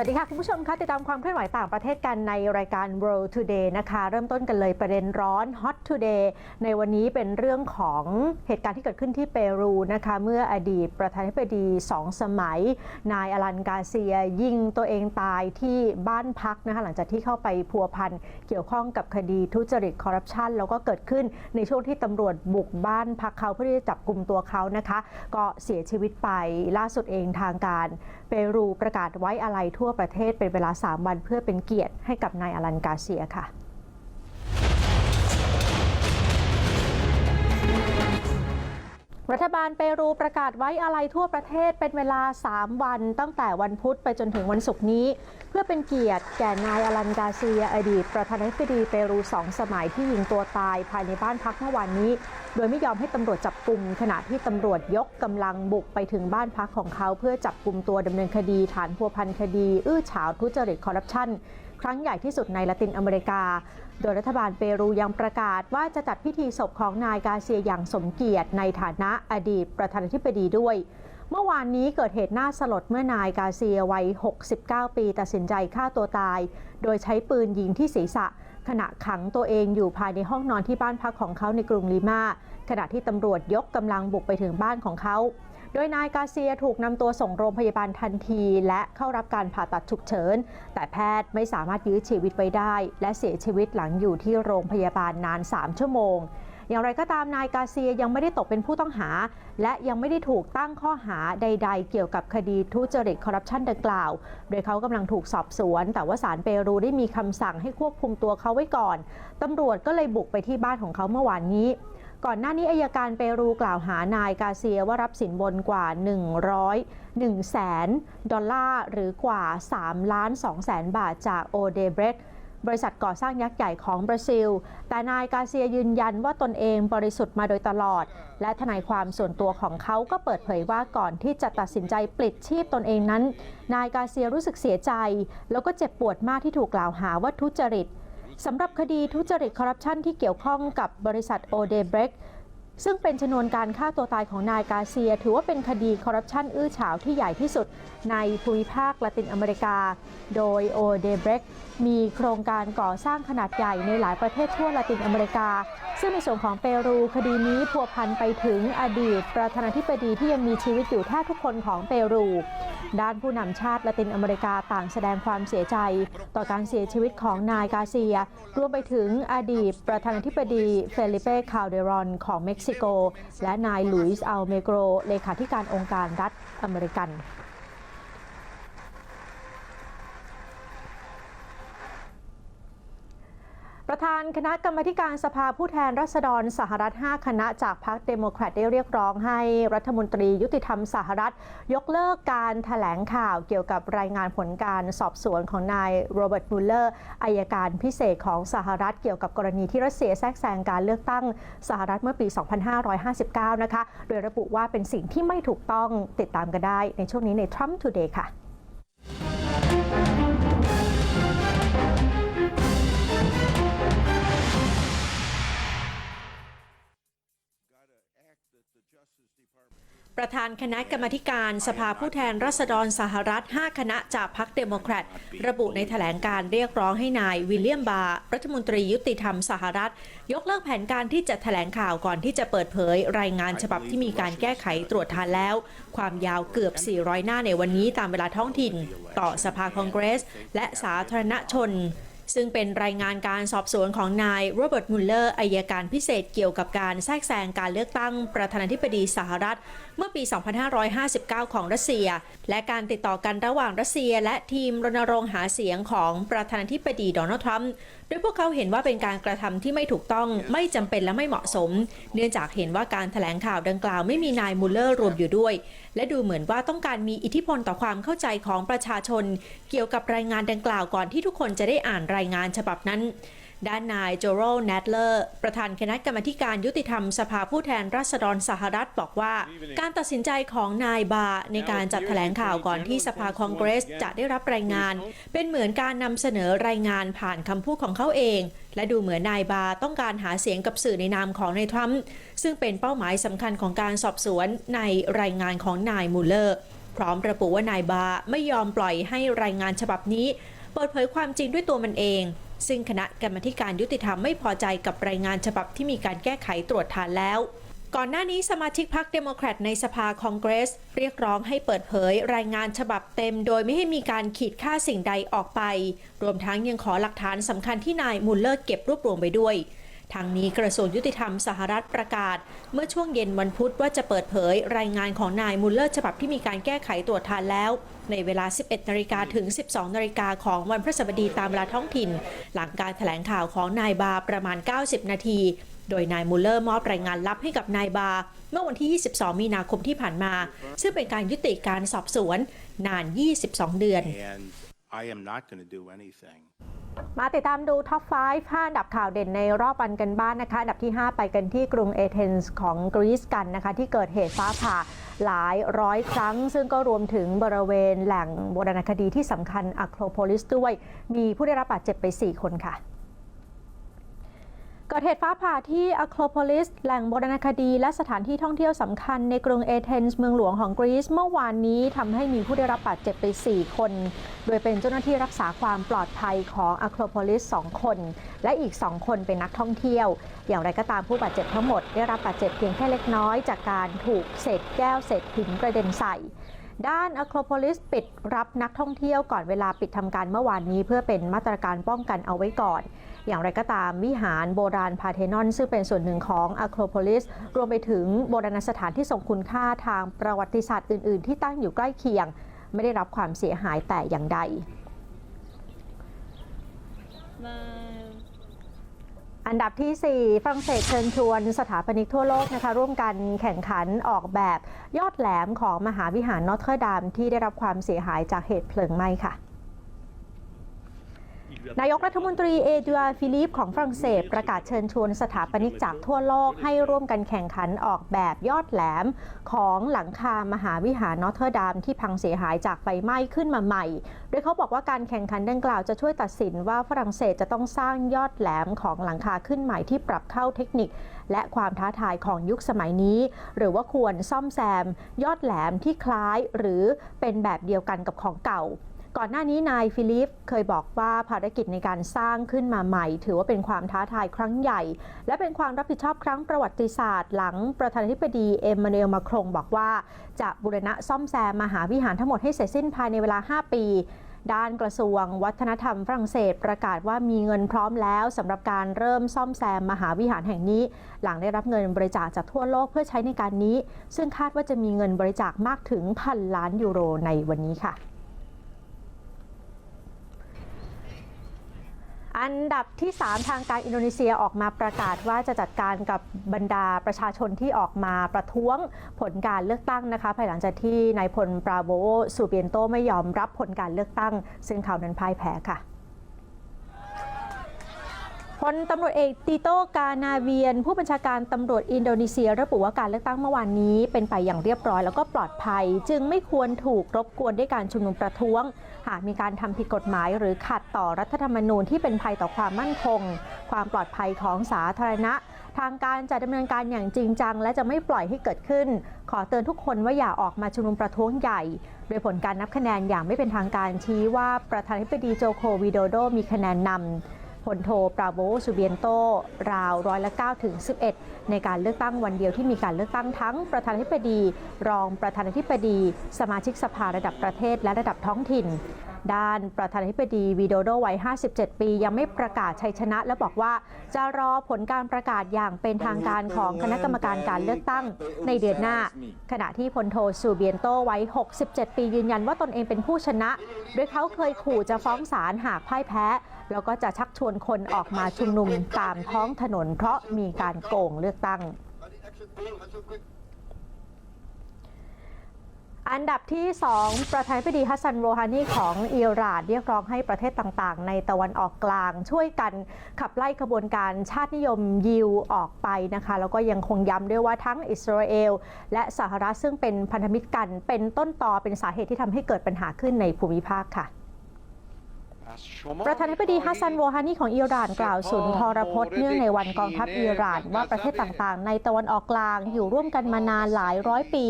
วัสดีค่ะ คุณผู้ชมคะติดตามความเคลื่อนไหวต่างประเทศกันในรายการ World Today นะคะ เริ่มต้นกันเลยประเด็นร้อน Hot Today ในวันนี้เป็นเรื่องของเหตุการณ์ที่เกิดขึ้นที่เปรูนะคะ เมื่ออดีตประธานาธิบดีสองสมัย นายอลันกาเซีย ยิงตัวเองตายที่บ้านพักนะคะหลังจากที่เข้าไปพัวพันเกี่ยวข้องกับคดีทุจริตคอร์รัปชันแล้วก็เกิดขึ้นในช่วงที่ตำรวจบุกบ้านพักเขาเพื่อที่จะจับกลุ่มตัวเขานะคะ ก็เสียชีวิตไปล่าสุดเองทางการเปรูประกาศไว้อะไรทั่วประเทศเป็นเวลา 3 วันเพื่อเป็นเกียรติให้กับนายอลันกาเซียค่ะ รัฐบาลเปรูประกาศไว้อะไรทั่วประเทศเป็นเวลา 3 วัน ตั้งแต่วันพุธไปจนถึงวันศุกร์นี้ เพื่อเป็นเกียรติแก่นายอลันกาเซีย อดีต ประธานาธิบดีเปรูสองสมัยที่ยิงตัวตายภายในบ้านพักเมื่อวานนี้ โดยไม่ยอมให้ตำรวจจับกลุ่มขณะที่ตำรวจยกกำลังบุกไปถึงบ้านพักของเขา เพื่อจับกลุ่มตัวดำเนินคดี ฐานพัวพันคดี อื้อฉาวทุจริตคอร์รัปชัน ครั้งใหญ่ที่สุดในละตินอเมริกา โดยรัฐบาลเปรูยังประกาศว่าจะจัดพิธีศพของนายกาเซียอย่างสมเกียรติในฐานะอดีตประธานาธิบดีด้วย เมื่อวานนี้เกิดเหตุน่าสลดเมื่อนายกาเซียวัย 69 ปีตัดสินใจฆ่าตัวตาย โดยใช้ปืนยิงที่ศีรษะ ขณะขังตัวเองอยู่ภายในห้องนอนที่บ้านพักของเขาในกรุงลิมาขณะที่ตำรวจยกกำลังบุกไปถึงบ้านของเขา โดยนายกาเซียถูกนำตัวส่งโรงพยาบาลทันที และเข้ารับการผ่าตัดฉุกเฉิน แต่แพทย์ไม่สามารถยื้อชีวิตไว้ได้ และเสียชีวิตหลังอยู่ที่โรงพยาบาลนาน 3 ชั่วโมง อย่างไรก็ตามนายกาเซียยังไม่ได้ตกเป็นผู้ต้องหา และยังไม่ได้ถูกตั้งข้อหาใด ๆ เกี่ยวกับคดีทุจริตคอร์รัปชันดังกล่าว โดยเขากำลังถูกสอบสวน แต่ว่าศาลเปรูได้มีคำสั่งให้ควบคุมตัวเขาไว้ก่อนตำรวจก็เลยบุกไปที่บ้านของเขาเมื่อวานนี้ ก่อนหน้านี้อายการเปรูกล่าวหานายกาเซียว่ารับสินบนกว่า 100 1แสนดอลลาร์หรือกว่า 3 ล้าน2แสนบาทจากโอเดเบรตบริษัทก่อสร้างยักษ์ใหญ่ของบราซิล แต่นายกาเซียยืนยันว่าตนเองบริสุทธิ์มาโดยตลอด และทนายความส่วนตัวของเขาก็เปิดเผยว่าก่อนที่จะตัดสินใจปลิดชีพตนเองนั้น นายกาเซียรู้สึกเสียใจ แล้วก็เจ็บปวดมากที่ถูกกล่าวหาว่าทุจริต สำหรับคดีทุจริตคอร์รัปชันที่เกี่ยวข้องกับบริษัทโอเดเบรก ซึ่งเป็นชนวนการฆ่าตัวตายของนายกาเซีย ถือว่าเป็นคดีคอร์รัปชันอื้อฉาวที่ใหญ่ที่สุดในภูมิภาคละตินอเมริกา โดยโอเดเบรกมีโครงการก่อสร้างขนาดใหญ่ในหลายประเทศทั่วละตินอเมริกา ซึ่งในส่วนของเปรูคดีนี้พัวพันไปถึงอดีต ประธานาธิบดีที่ยังมีชีวิตอยู่แทบทุกคนของเปรู ด้านผู้นำชาติละตินอเมริกาต่างแสดงความเสียใจ ต่อการเสียชีวิตของนายกาเซีย รวมไปถึงอดีตประธานาธิบดีเฟลิเป้ คาลเดรอนของเม็กซิซิโก และนายลุยส์อัลเมโกรเลขาธิการองค์การรัฐอเมริกัน ประธานคณะกรรมการสภาผู้แทนราษฎรสหรัฐ 5 คณะจากพรรคเดโมแครตได้เรียกร้องให้รัฐมนตรียุติธรรมสหรัฐ ยกเลิกการถแถลงข่าวเกี่ยวกับรายงานผลการสอบสวนของนายโรเบิร์ตมูลเลอร์อายการพิเศษของสหรัฐ เกี่ยวกับกรณีที่รัสเซียแทรกแซงการเลือกตั้งสหรัฐเมื่อปี 2559 นะคะ โดยระบุว่าเป็นสิ่งที่ไม่ถูกต้องติดตามกันได้ในช่วงนี้ใน Trump Today ค่ะ ประธานคณะกรรมการสภาผู้แทนราษฎรสหรัฐ 5 คณะจากพรรคเดโมแครตระบุในแถลงการเรียกร้องให้นายวิลเลียมบาร์รัฐมนตรียุติธรรมสหรัฐ ยกเลิกแผนการที่จะแถลงข่าวก่อนที่จะเปิดเผย รายงานฉบับที่มีการแก้ไขตรวจทานแล้ว ความยาวเกือบ 400 หน้าในวันนี้ตามเวลาท้องถิ่น ต่อสภาคองเกรส และสาธารณชน ซึ่งเป็นรายงานการสอบสวนของนายโรเบิร์ตมุลเลอร์อายการพิเศษเกี่ยวกับการแทรกแซงการเลือกตั้งประธานาธิบดีสหรัฐ เมื่อปี 2559 ของรัสเซีย และการติดต่อกันระหว่างรัสเซีย และทีมรณรงค์หาเสียงของประธานาธิบดีโดนัลด์ทรัมป์ โดยพวกเขาเห็นว่าเป็นการกระทำที่ไม่ถูกต้องไม่จำเป็นและไม่เหมาะสม เนื่องจากเห็นว่าการแถลงข่าวดังกล่าวไม่มีนายมุลเลอร์รวมอยู่ด้วย และดูเหมือนว่าต้องการมีอิทธิพลต่อความเข้าใจของประชาชน เกี่ยวกับรายงานดังกล่าวก่อนที่ทุกคนจะได้อ่านรายงานฉบับนั้น ด้านนายโจโรแนตเลอร์ ประธานคณะกรรมการยุติธรรมสภาผู้แทนราษฎรสหรัฐบอกว่า การตัดสินใจของนายบาในการจัดแถลงข่าวก่อนที่สภาคองเกรสจะได้รับรายงาน เป็นเหมือนการนำเสนอรายงานผ่านคำพูดของเขาเอง และดูเหมือนนายบาต้องการหาเสียงกับสื่อในนามของนายทรัมป์ซึ่งเป็นเป้าหมายสำคัญของการสอบสวนในรายงานของนายมูลเลอร์ พร้อมระบุว่านายบาไม่ยอมปล่อยให้รายงานฉบับนี้ เปิดเผยความจริงด้วยตัวมันเอง ซึ่งคณะกรรมาการยุติธรรมไม่พอใจกับรายงานฉบับที่มีการแก้ไขตรวจทานแล้วก่อนหน้านี้สมาชิกพรรคเดโมแครตในสภาคองเกรส เรียกร้องให้เปิดเผยรายงานฉบับเต็ม โดยไม่ให้มีการขีดค่าสิ่งใดออกไป รวมทั้งยังขอหลักฐานสำคัญที่นายมุลเลอร์เก็บรวบรวมไปด้วย ทางนี้กระทรวงยุติธรรมสหรัฐประกาศ เมื่อช่วงเย็นวันพุธว่าจะเปิดเผยรายงานของนายมุลเลอร์ฉบับที่มีการแก้ไขตรวจทานแล้ว ในเวลา 11นาฬิกาถึง 12นาฬิกาของวันพฤหัสบดีตามเวลาท้องถิ่น หลังการแถลงข่าวของนายบาประมาณ 90 นาที โดยนายมูลเลอร์มอบรายงานลับให้กับนายบา เมื่อวันที่ 22 มีนาคมที่ผ่านมา ซึ่งเป็นการยุติการสอบสวนนาน 22 เดือน and I am not going to do anything มาติดตามดูท็อป 5 5อันดับข่าวเด่นในรอบวันกันบ้านนะคะ อันดับที่ 5 ไปกันที่กรุงเอเธนส์ของกรีซกันนะคะ ที่เกิดเหตุฟ้าผ่า หลายร้อยครั้ง ซึ่งก็รวมถึงบริเวณแหล่งโบราณคดีที่สำคัญอะโครโพลิสด้วย มีผู้ได้รับบาดเจ็บไป 4 คนค่ะ เกิดเหตุฟ้าผ่าที่อะโครโพลิส แหล่งโบราณคดี และสถานที่ท่องเที่ยวสำคัญในกรุงเอเธนส์เมืองหลวงของกรีซเมื่อวานนี้ทำให้มีผู้ได้รับบาดเจ็บไป 4 คน โดยเป็นเจ้าหน้าที่รักษาความปลอดภัยของอะโครโพลิส 2 คน และอีก 2 คนเป็นนักท่องเที่ยว อย่างไรก็ตามผู้บาดเจ็บทั้งหมด ได้รับบาดเจ็บเพียงแค่เล็กน้อยจากการถูกเศษแก้วเศษหินกระเด็นใส่ ด้านอะโครโพลิสปิดรับนักท่องเที่ยวก่อนเวลาปิดทำการเมื่อวานนี้ เพื่อเป็นมาตรการป้องกันเอาไว้ก่อน อย่างไรก็ตามวิหารโบราณพาเทนอน ซึ่งเป็นส่วนหนึ่งของอะโครโพลิส รวมไปถึงโบราณสถานที่ทรงคุณค่าทางประวัติศาสตร์อื่น ๆ ที่ตั้งอยู่ใกล้เคียง ไม่ได้รับความเสียหายแต่อย่างใด อันดับที่ 4 ฝรั่งเศสเชิญชวนสถาปนิกทั่วโลกนะคะร่วมกันแข่งขันออกแบบยอดแหลมของมหาวิหารนอตเทอร์ดามที่ได้รับความเสียหายจากเหตุเพลิงไหม้ค่ะ นายกรัฐมนตรีเอดูอาร์ฟิลิปของฝรั่งเศสประกาศเชิญชวนสถาปนิกจากทั่วโลกให้ร่วมกันแข่งขันออกแบบยอดแหลม ของหลังคามหาวิหารนอเทอร์ดามที่พังเสียหายจากไฟไหม้ขึ้นมาใหม่ โดยเขาบอกว่าการแข่งขันดังกล่าวจะช่วยตัดสินว่าฝรั่งเศสจะต้องสร้างยอดแหลมของหลังคาขึ้นใหม่ที่ปรับเข้าเทคนิค และความท้าทายของยุคสมัยนี้ หรือว่าควรซ่อมแซม ยอดแหลมที่คล้ายหรือเป็นแบบเดียวกันกับของเก่า ก่อนหน้านี้นายฟิลิปเคยบอกว่าภารกิจในการสร้างขึ้นมาใหม่ ถือว่าเป็นความท้าทายครั้งใหญ่ และเป็นความรับผิดชอบครั้งประวัติศาสตร์ หลังประธานาธิบดีเอ็มมานูเอลมาครงบอกว่า จะบูรณะซ่อมแซมมหาวิหารทั้งหมดให้เสร็จสิ้นภายในเวลา 5 ปีด้านกระทรวงวัฒนธรรมฝรั่งเศสประกาศว่ามีเงินพร้อมแล้วสำหรับการเริ่มซ่อมแซมมหาวิหารแห่งนี้ หลังได้รับเงินบริจาคจากทั่วโลกเพื่อใช้ในการนี้ ซึ่งคาดว่าจะมีเงินบริจาคมากถึงพันล้านยูโรในวันนี้ค่ะ อันดับที่ 3 ทางการอินโดนีเซียออกมาประกาศว่าจะจัดการกับบรรดาประชาชนที่ออกมาประท้วงผลการเลือกตั้งนะคะภายหลังจากที่นายพลปราโบสูเบียนโตไม่ยอมรับผลการเลือกตั้ง ซึ่งเขานั้นพ่ายแพ้ค่ะ พลตำรวจเอกติโต้กานาเวียน ผู้บัญชาการตำรวจอินโดนีเซีย ระบุว่าการเลือกตั้งเมื่อวานนี้ เป็นไปอย่างเรียบร้อยแล้วก็ปลอดภัย จึงไม่ควรถูกรบกวนด้วยการชุมนุมประท้วง หากมีการทำผิดกฎหมาย หรือขัดต่อรัฐธรรมนูญที่เป็นภัยต่อความมั่นคง ความปลอดภัยของสาธารณะ ทางการจะดำเนินการอย่างจริงจัง และจะไม่ปล่อยให้เกิดขึ้น ขอเตือนทุกคนว่าอย่าออกมาชุมนุมประท้วงใหญ่ โดยผลการนับคะแนนอย่างไม่เป็นทางการชี้ว่าประธานาธิบดีโจโควิโดโดมีคะแนนนำ ลโทปราโบซูเบียนโต ราวร้อยละ9ถึง 11 ในการเลือกตั้งวันเดียวที่มีการเลือกตั้งทั้งประธานาธิบดี รองประธานาธิบดี สมาชิกสภาระดับประเทศและระดับท้องถิ่น ด้านประธานาธิบดีวีโดโดวัย 57 ปี ยังไม่ประกาศชัยชนะ และบอกว่าจะรอผลการประกาศอย่างเป็นทางการของคณะกรรมการการเลือกตั้งในเดือนหน้า ขณะที่พลโทซูเบียนโตวัย 67 ปียืนยันว่าตนเองเป็นผู้ชนะ โดยเขาเคยขู่จะฟ้องศาลหากพ่ายแพ้ แล้วก็จะชักชวนคนออกมาชุมนุมตามท้องถนน เพราะมีการโกงเลือกตั้งอันดับที่ 2 ประธานาธิบดีฮัสซันโรฮานีของอิหร่านเรียกร้องให้ประเทศต่างๆ ในตะวันออกกลาง ช่วยกันขับไล่ขบวนการชาตินิยมยิวออกไปนะคะ แล้วก็ยังคงย้ำด้วยว่าทั้งอิสราเอล และสหรัฐซึ่งเป็นพันธมิตรกัน เป็นต้นตอเป็นสาเหตุที่ทำให้เกิดปัญหาขึ้นในภูมิภาคค่ะ ประธานาธิบดีฮัสซันโวฮานีของอิหร่านกล่าวสุนทรพจน์เนื่องในวันกองทัพอิหร่าน ว่าประเทศต่างๆ ในตะวันออกกลางอยู่ร่วมกันมานานหลายร้อยปี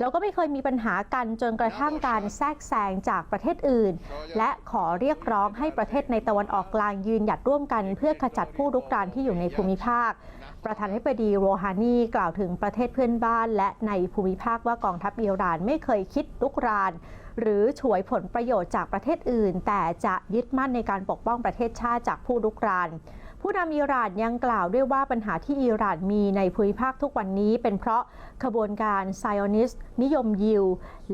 แล้วก็ไม่เคยมีปัญหากันจนกระทั่งการแทรกแซงจากประเทศอื่น และขอเรียกร้องให้ประเทศในตะวันออกกลางยืนหยัดร่วมกัน เพื่อขจัดผู้รุกรานที่อยู่ในภูมิภาค ประธานาธิบดีโรฮานีกล่าวถึงประเทศเพื่อนบ้าน และในภูมิภาคว่ากองทัพอิหร่านไม่เคยคิดลุกราน หรือฉวยผลประโยชน์จากประเทศอื่น แต่จะยึดมั่นในการปกป้องประเทศชาติจากผู้ลุกรานผู้นำอิหร่านยังกล่าวด้วยว่าปัญหาที่อิหร่านมีในภูมิภาคทุกวันนี้เป็นเพราะขบวนการไซออนิสนิยมยิว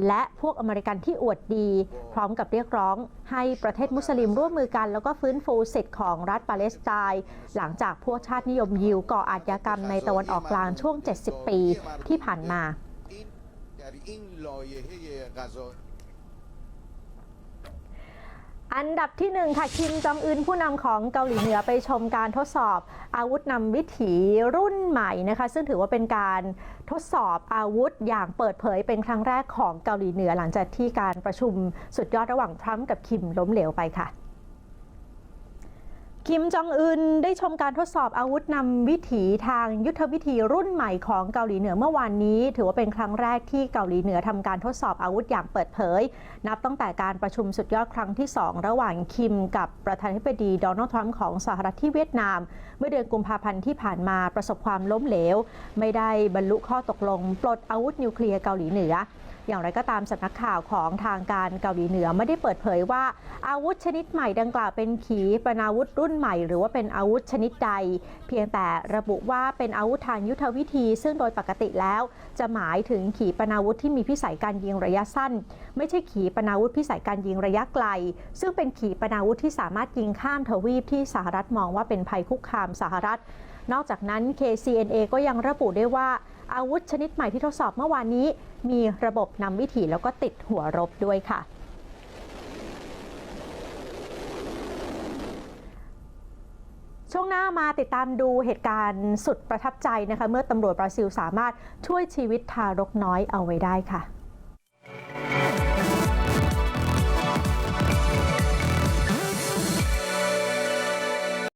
และพวกอเมริกันที่อวดดี พร้อมกับเรียกร้องให้ประเทศมุสลิมร่วมมือกัน แล้วก็ฟื้นฟูสิทธิ์ของรัฐปาเลสไตน์หลังจากพวกชาตินิยมยิวก่ออาชญากรรมในตะวันออกกลางช่วง 70 ปีที่ผ่านมา อันดับที่หนึ่งค่ะคิมจองอึนผู้นำของเกาหลีเหนือไปชมการทดสอบอาวุธนำวิถีรุ่นใหม่นะคะ ซึ่งถือว่าเป็นการทดสอบอาวุธอย่างเปิดเผยเป็นครั้งแรกของเกาหลีเหนือหลังจากที่การประชุมสุดยอดระหว่างทรัมป์กับคิมล้มเหลวไปค่ะ คิมจองอึนได้ชมการทดสอบอาวุธนำวิถีทางยุทธวิธีรุ่นใหม่ของเกาหลีเหนือเมื่อวานนี้ ถือว่าเป็นครั้งแรกที่เกาหลีเหนือทำการทดสอบอาวุธอย่างเปิดเผย นับตั้งแต่การประชุมสุดยอดครั้งที่ 2 ระหว่างคิมกับประธานาธิบดีโดนัลด์ทรัมป์ของสหรัฐที่เวียดนาม เมื่อเดือนกุมภาพันธ์ที่ผ่านมาประสบความล้มเหลว ไม่ได้บรรลุข้อตกลง ปลดอาวุธนิวเคลียร์เกาหลีเหนือ อย่างไรก็ตามสำนักข่าวของทางการเกาหลีเหนือไม่ได้เปิดเผยว่า อาวุธชนิดใหม่ดังกล่าวเป็นขีปนาวุธรุ่นใหม่ หรือว่าเป็นอาวุธชนิดใด เพียงแต่ระบุว่าเป็นอาวุธทางยุทธวิธี ซึ่งโดยปกติแล้ว จะหมายถึงขีปนาวุธที่มีพิสัยการยิงระยะสั้น ไม่ใช่ขีปนาวุธพิสัยการยิงระยะไกล ซึ่งเป็นขีปนาวุธที่สามารถยิงข้ามทวีปที่สหรัฐมองว่าเป็นภัยคุกคามสหรัฐ นอกจากนั้น KCNA ก็ยังระบุได้ว่า อาวุธชนิดใหม่ที่ทดสอบเมื่อวานนี้ มีระบบนำวิถีแล้วก็ติดหัวรบด้วยค่ะช่วงหน้ามาติดตามดูเหตุการณ์สุดประทับใจนะคะ เมื่อตำรวจบราซิลสามารถช่วยชีวิตทารกน้อยเอาไว้ได้ค่ะ